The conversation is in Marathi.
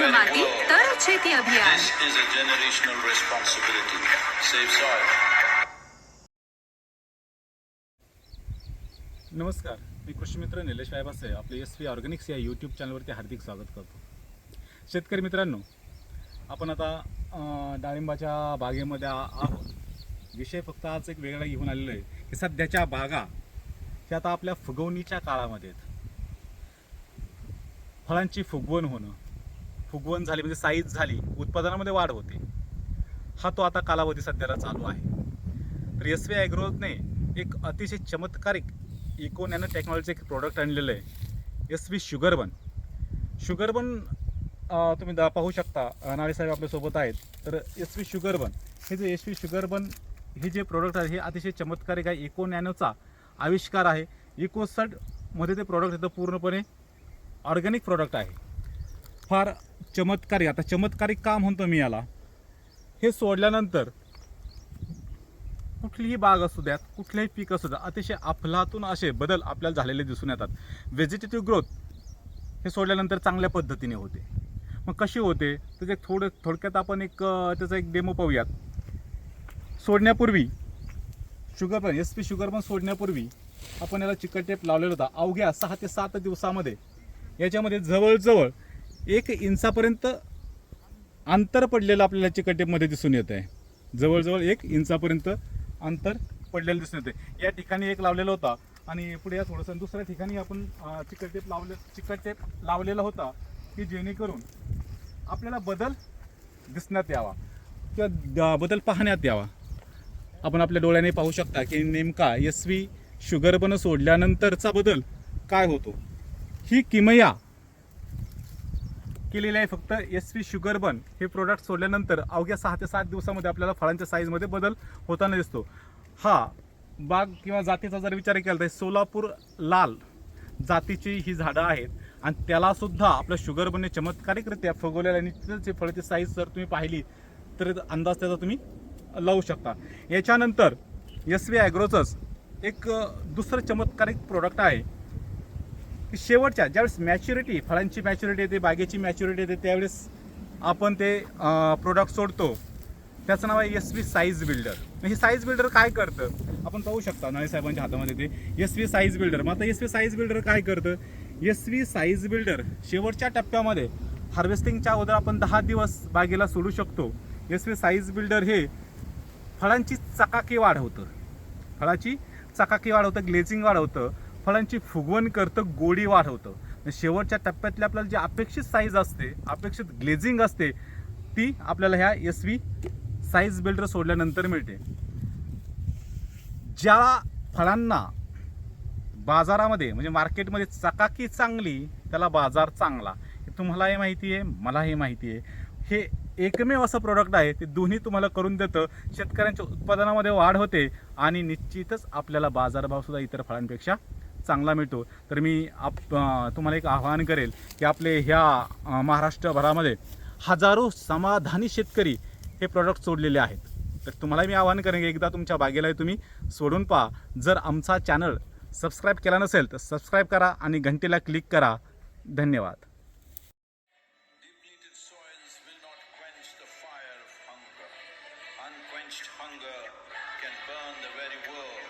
शुद्ध माती तरच शेती अभियान This is a generational responsibility. Save soil. नमस्कार मी कृषी मित्र निलेश वायबासे आपले एस पी ऑर्गॅनिक्स या यूट्यूब चॅनलवरती हार्दिक स्वागत करतो शेतकरी मित्रांनो आपण आता अं, डाळिंबाच्या बागेमध्ये आ- आहोत विषय फक्त आज एक वेगळा घेऊन आलेलो आहे की सध्याच्या बागा ह्या आता आपल्या फुगवणीच्या काळामध्ये आहेत फळांची फुगवण होणं फुगवण झाली म्हणजे साईज झाली उत्पादनामध्ये वाढ होते. हा तो आता कालावधी सध्याला चालू आहे. तर एस व्ही ॲग्रोने एक अतिशय चमत्कारिक इको नॅनो टेक्नॉलॉजीचं एक प्रोडक्ट आणलेलं आहे. एस व्ही शुगरबन शुगरबन तुम्ही दा पाहू शकता. अं, नाळे साहेब आपल्यासोबत आहेत. तर एस व्ही शुगरबन हे जे एस व्ही शुगरबन हे जे प्रोडक्ट आहे हे अतिशय चमत्कारिक आहे. इको नॅनोचा आविष्कार आहे. इकोसडमध्ये ते प्रोडक्ट येतं पूर्णपणे ऑर्गॅनिक प्रोडक्ट आहे. फार चमत्कारी आता चमत्कारिक का म्हणतो मी याला? हे सोडल्यानंतर कुठलीही बाग असू द्यात कुठलंही पीक असू द्या अतिशय अफलातून असे बदल आपल्याला झालेले दिसून येतात. व्हेजिटेटिव्ह ग्रोथ हे सोडल्यानंतर चांगल्या पद्धतीने होते. मग कशी होते? त्याचं एक थोडं थोडक्यात आपण एक त्याचा एक डेमो पाहूयात. सोडण्यापूर्वी शुगर पण एस पी शुगर पण सोडण्यापूर्वी आपण याला चिकट टेप लावलेला होता. अवघ्या सहा ते सात दिवसामध्ये याच्यामध्ये जवळजवळ एक इंचापर्यंत अंतर पडलेलं आपल्याला चिकटेमध्ये दिसून येत आहे जवळजवळ एक इंचापर्यंत अंतर पडलेलं दिसून येते या ठिकाणी एक लावलेला होता आणि पुढे या थोडंसं दुसऱ्या ठिकाणी आपण अं, चिकट टेप लावले चिकट टेप लावलेला होता की जेणेकरून आपल्याला बदल दिसण्यात यावा. किंवा बदल पाहण्यात यावा. आपण आपल्या डोळ्याने पाहू शकता की नेमका एस व्ही शुगर सोडल्यानंतरचा बदल काय होतो. ही किमया केलेली आहे फक्त एस व्ही शुगर बन हे प्रोडक्ट सोडल्यानंतर अवघ्या सहा ते सात दिवसामध्ये आपल्याला फळांच्या साईजमध्ये बदल होताना दिसतो. हा बाग किंवा जातीचा जर विचार केला तर सोलापूर लाल जातीची ही झाडं आहेत. आणि त्यालासुद्धा आपल्या शुगर बनने चमत्कारिकरित्या फुगवलेलं आणि तिथलची फळाची साईज जर तुम्ही पाहिली तर अंदाज त्याचा तुम्ही लावू शकता. याच्यानंतर एस व्ही ॲग्रोचंच एक दुसरं चमत्कारिक प्रोडक्ट आहे. की शेवटच्या ज्यावेळेस मॅच्युरिटी फळांची मॅच्युरिटी येते बागेची मॅच्युरिटी येते त्यावेळेस आपण ते प्रोडक्ट सोडतो. त्याचं नाव आहे एस व्ही साईज बिल्डर हे साईज बिल्डर काय करतं? आपण पाहू शकता नळे साहेबांच्या हातामध्ये ते. एस व्ही साईज बिल्डर मग आता एस व्ही साईज बिल्डर काय करतं? एस व्ही साईज बिल्डर शेवटच्या टप्प्यामध्ये हार्वेस्टिंगच्या अगोदर आपण दहा दिवस बागेला सोडू शकतो. एस व्ही साईज बिल्डर हे फळांची चकाकी वाढवतं फळाची चकाकी वाढवतं ग्लेझिंग वाढवतं फळांची फुगवण करतं गोडी वाढवतं. शेवटच्या टप्प्यातली आपल्याला जी अपेक्षित साईज असते अपेक्षित ग्लेझिंग असते ती आपल्याला ह्या एस व्ही साईज बिल्डर सोडल्यानंतर मिळते. ज्या फळांना बाजारामध्ये म्हणजे मार्केटमध्ये चकाकी चांगली त्याला बाजार चांगला. तुम्हाला हे माहिती आहे मला हे माहिती आहे. हे एकमेव असं प्रोडक्ट आहे ते दोन्ही तुम्हाला करून देतं. शेतकऱ्यांच्या उत्पादनामध्ये वाढ होते आणि निश्चितच आपल्याला बाजारभावसुद्धा इतर फळांपेक्षा चांगला मिळतो. तर मी आप तुम्हाला एक आवाहन करेल की आपले ह्या महाराष्ट्रभरामध्ये हजारो समाधानी शेतकरी हे प्रोडक्ट सोडलेले आहेत. तर तुम्हाला मी आवाहन करेन की एकदा तुमच्या बागेला तुम्ही सोडून पहा. जर आमचा चॅनल सबस्क्राईब केला नसेल तर सबस्क्राईब करा आणि घंटेला क्लिक करा. धन्यवाद. Unquenched hunger can burn the very world.